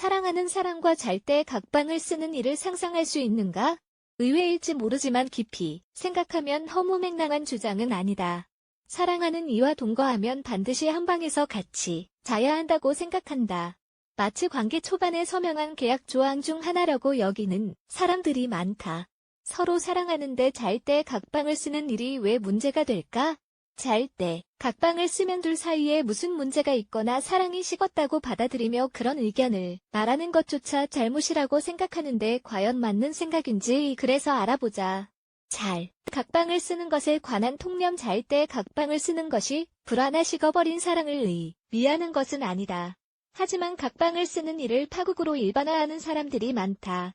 사랑하는 사람과 잘 때 각방을 쓰는 일을 상상할 수 있는가? 의외일지 모르지만 깊이 생각하면 허무맹랑한 주장은 아니다. 사랑하는 이와 동거하면 반드시 한 방에서 같이 자야 한다고 생각한다. 마치 관계 초반에 서명한 계약 조항 중 하나라고 여기는 사람들이 많다. 서로 사랑하는데 잘 때 각방을 쓰는 일이 왜 문제가 될까? 잘 때 각방을 쓰면 둘 사이에 무슨 문제가 있거나 사랑이 식었다고 받아들이며 그런 의견을 말하는 것조차 잘못이라고 생각하는데 과연 맞는 생각인지 그래서 알아보자. 잘 각방을 쓰는 것에 관한 통념 잘 때 각방을 쓰는 것이 불안하 식어버린 사랑을 의미하는 것은 아니다. 하지만 각방을 쓰는 일을 파국으로 일반화하는 사람들이 많다.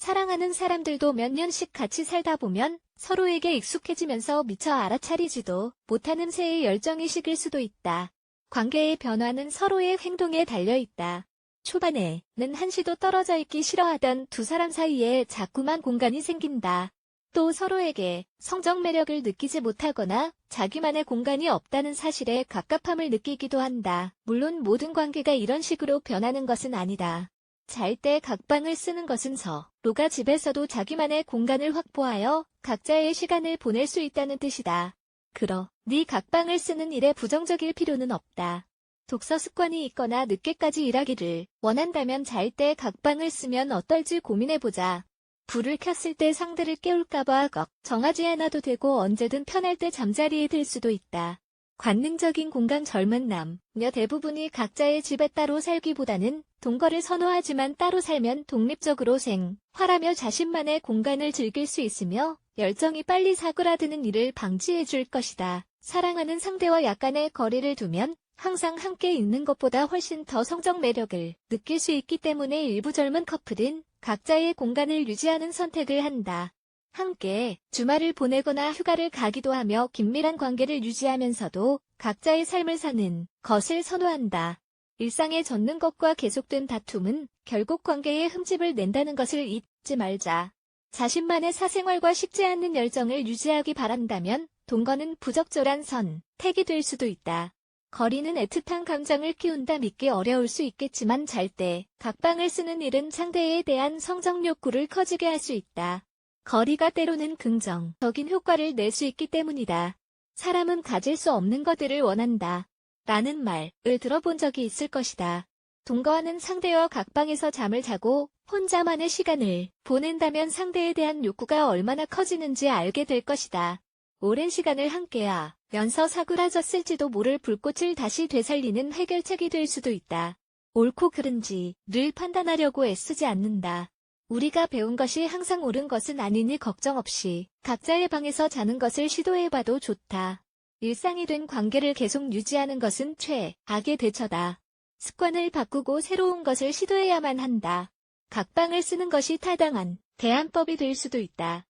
사랑하는 사람들도 몇 년씩 같이 살다 보면 서로에게 익숙해지면서 미처 알아차리지도 못하는 새의 열정이 식을 수도 있다. 관계의 변화는 서로의 행동에 달려 있다. 초반에는 한시도 떨어져 있기 싫어하던 두 사람 사이에 자꾸만 공간이 생긴다. 또 서로에게 성적 매력을 느끼지 못하거나 자기만의 공간이 없다는 사실에 갑갑함을 느끼기도 한다. 물론 모든 관계가 이런 식으로 변하는 것은 아니다. 잘 때 각방을 쓰는 것은 서로가 집에서도 자기만의 공간을 확보하여 각자의 시간을 보낼 수 있다는 뜻이다. 그러니 각방을 쓰는 일에 부정적일 필요는 없다. 독서 습관이 있거나 늦게까지 일하기를 원한다면 잘 때 각방을 쓰면 어떨지 고민해보자. 불을 켰을 때 상대를 깨울까봐 걱정하지 않아도 되고 언제든 편할 때 잠자리에 들 수도 있다. 관능적인 공간 젊은 남녀 대부분이 각자의 집에 따로 살기보다는 동거를 선호하지만 따로 살면 독립적으로 생활하며 자신만의 공간을 즐길 수 있으며 열정이 빨리 사그라드는 일을 방지해 줄 것이다. 사랑하는 상대와 약간의 거리를 두면 항상 함께 있는 것보다 훨씬 더 성적 매력을 느낄 수 있기 때문에 일부 젊은 커플은 각자의 공간을 유지하는 선택을 한다. 함께 주말을 보내거나 휴가를 가기도 하며 긴밀한 관계를 유지하면서도 각자의 삶을 사는 것을 선호한다. 일상에 젖는 것과 계속된 다툼은 결국 관계에 흠집을 낸다는 것을 잊지 말자. 자신만의 사생활과 식지 않는 열정을 유지하기 바란다면 동거는 부적절한 선택이 될 수도 있다. 거리는 애틋한 감정을 키운다 믿기 어려울 수 있겠지만 잘 때 각방을 쓰는 일은 상대에 대한 성적 욕구를 커지게 할 수 있다. 거리가 때로는 긍정적인 효과를 낼 수 있기 때문이다. 사람은 가질 수 없는 것들을 원한다. 라는 말을 들어본 적이 있을 것이다. 동거하는 상대와 각방에서 잠을 자고 혼자만의 시간을 보낸다면 상대에 대한 욕구가 얼마나 커지는지 알게 될 것이다. 오랜 시간을 함께하면서 사그라졌을지도 모를 불꽃을 다시 되살리는 해결책이 될 수도 있다. 옳고 그른지를 판단하려고 애쓰지 않는다. 우리가 배운 것이 항상 옳은 것은 아니니 걱정 없이 각자의 방에서 자는 것을 시도해봐도 좋다. 일상이 된 관계를 계속 유지하는 것은 최악의 대처다. 습관을 바꾸고 새로운 것을 시도해야만 한다. 각방을 쓰는 것이 타당한 대안법이 될 수도 있다.